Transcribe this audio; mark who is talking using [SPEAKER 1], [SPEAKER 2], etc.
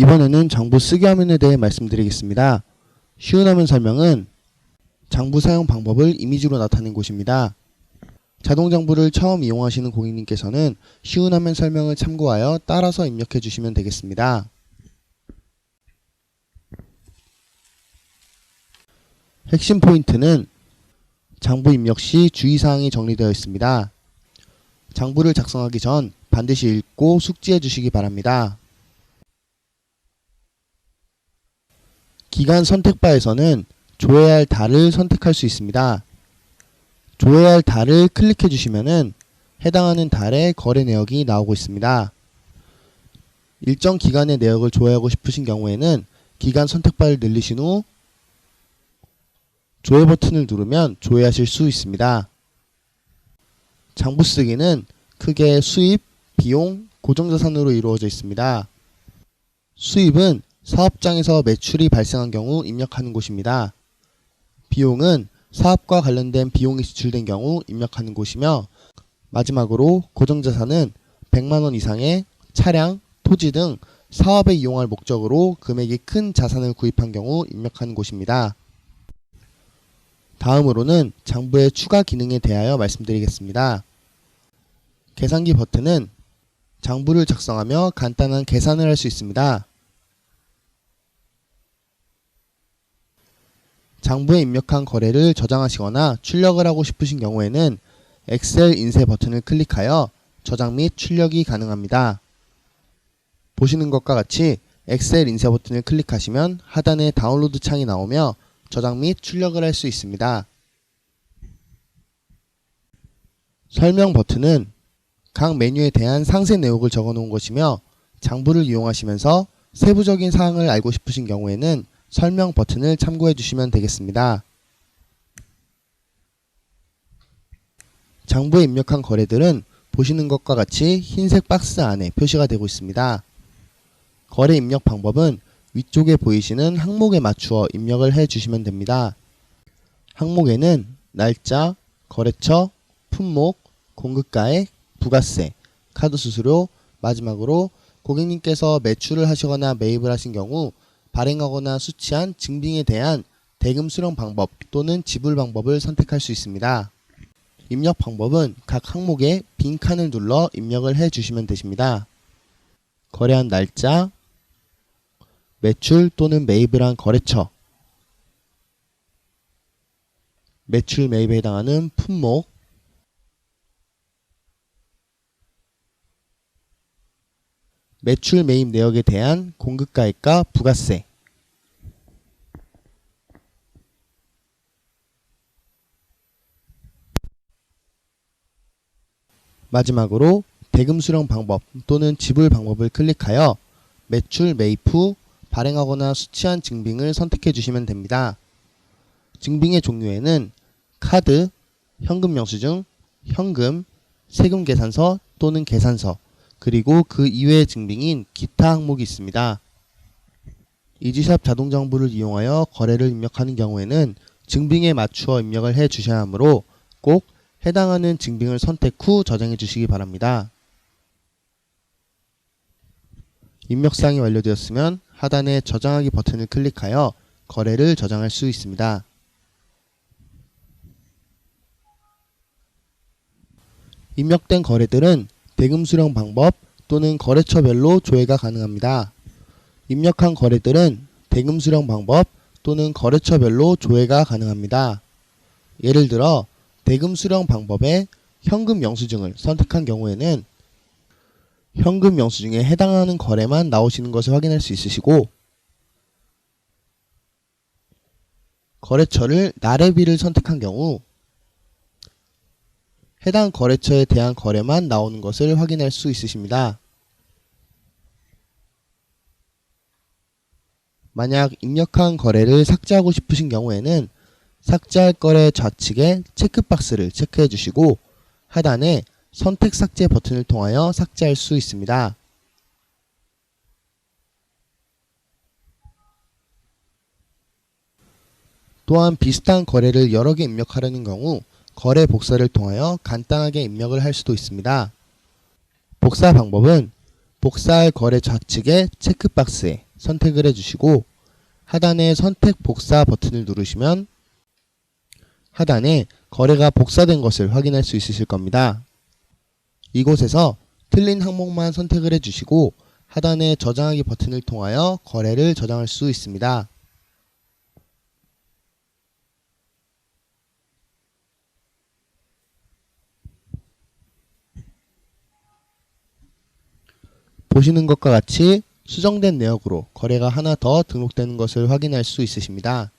[SPEAKER 1] 이번에는 장부 쓰기 화면에 대해 말씀드리겠습니다. 쉬운 화면 설명은 장부 사용 방법을 이미지로 나타낸 곳입니다. 자동 장부를 처음 이용하시는 고객님께서는 쉬운 화면 설명을 참고하여 따라서 입력해 주시면 되겠습니다. 핵심 포인트는 장부 입력 시 주의사항이 정리되어 있습니다. 장부를 작성하기 전 반드시 읽고 숙지해 주시기 바랍니다. 기간 선택바에서는 조회해야 할 달을 선택할 수 있습니다. 조회해야 할 달을 클릭해 주시면은 해당하는 달의 거래 내역이 나오고 있습니다. 일정 기간의 내역을 조회하고 싶으신 경우에는 기간 선택바를 늘리신 후 조회 버튼을 누르면 조회하실 수 있습니다. 장부 쓰기는 크게 수입, 비용, 고정자산으로 이루어져 있습니다. 수입은 사업장에서 매출이 발생한 경우 입력하는 곳입니다. 비용은 사업과 관련된 비용이 지출된 경우 입력하는 곳이며 마지막으로 고정자산은 100만원 이상의 차량, 토지 등 사업에 이용할 목적으로 금액이 큰 자산을 구입한 경우 입력하는 곳입니다. 다음으로는 장부의 추가 기능에 대하여 말씀드리겠습니다. 계산기 버튼은 장부를 작성하며 간단한 계산을 할 수 있습니다. 장부에 입력한 거래를 저장하시거나 출력을 하고 싶으신 경우에는 엑셀 인쇄 버튼을 클릭하여 저장 및 출력이 가능합니다. 보시는 것과 같이 엑셀 인쇄 버튼을 클릭하시면 하단에 다운로드 창이 나오며 저장 및 출력을 할 수 있습니다. 설명 버튼은 각 메뉴에 대한 상세 내용을 적어 놓은 것이며 장부를 이용하시면서 세부적인 사항을 알고 싶으신 경우에는 설명 버튼을 참고해 주시면 되겠습니다. 장부에 입력한 거래들은 보시는 것과 같이 흰색 박스 안에 표시가 되고 있습니다. 거래 입력 방법은 위쪽에 보이시는 항목에 맞추어 입력을 해 주시면 됩니다. 항목에는 날짜, 거래처, 품목, 공급가액, 부가세, 카드 수수료, 마지막으로 고객님께서 매출을 하시거나 매입을 하신 경우 발행하거나 수취한 증빙에 대한 대금 수령 방법 또는 지불 방법을 선택할 수 있습니다. 입력 방법은 각 항목에 빈 칸을 눌러 입력을 해 주시면 되십니다. 거래한 날짜, 매출 또는 매입을 한 거래처, 매출 매입에 해당하는 품목, 매출 매입 내역에 대한 공급가액과 부가세, 마지막으로 대금 수령 방법 또는 지불 방법을 클릭하여 매출 매입 후 발행하거나 수취한 증빙을 선택해 주시면 됩니다. 증빙의 종류에는 카드, 현금 영수증, 현금, 세금 계산서 또는 계산서, 그리고 그 이외의 증빙인 기타 항목이 있습니다. 이지샵 자동장부를 이용하여 거래를 입력하는 경우에는 증빙에 맞추어 입력을 해 주셔야 하므로 꼭 해당하는 증빙을 선택 후 저장해 주시기 바랍니다. 입력사항이 완료되었으면 하단의 저장하기 버튼을 클릭하여 거래를 저장할 수 있습니다. 입력된 거래들은 대금 수령 방법 또는 거래처별로 조회가 가능합니다. 입력한 거래들은 대금 수령 방법 또는 거래처별로 조회가 가능합니다. 예를 들어 대금 수령 방법에 현금 영수증을 선택한 경우에는 현금 영수증에 해당하는 거래만 나오시는 것을 확인할 수 있으시고 거래처를 나래비를 선택한 경우 해당 거래처에 대한 거래만 나오는 것을 확인할 수 있으십니다. 만약 입력한 거래를 삭제하고 싶으신 경우에는 삭제할 거래 좌측에 체크박스를 체크해 주시고 하단에 선택 삭제 버튼을 통하여 삭제할 수 있습니다. 또한 비슷한 거래를 여러 개 입력하려는 경우 거래 복사를 통하여 간단하게 입력을 할 수도 있습니다. 복사 방법은 복사할 거래 좌측의 체크박스에 선택을 해주시고 하단의 선택 복사 버튼을 누르시면 하단에 거래가 복사된 것을 확인할 수 있으실 겁니다. 이곳에서 틀린 항목만 선택을 해주시고 하단의 저장하기 버튼을 통하여 거래를 저장할 수 있습니다. 보시는 것과 같이 수정된 내역으로 거래가 하나 더 등록되는 것을 확인할 수 있으십니다.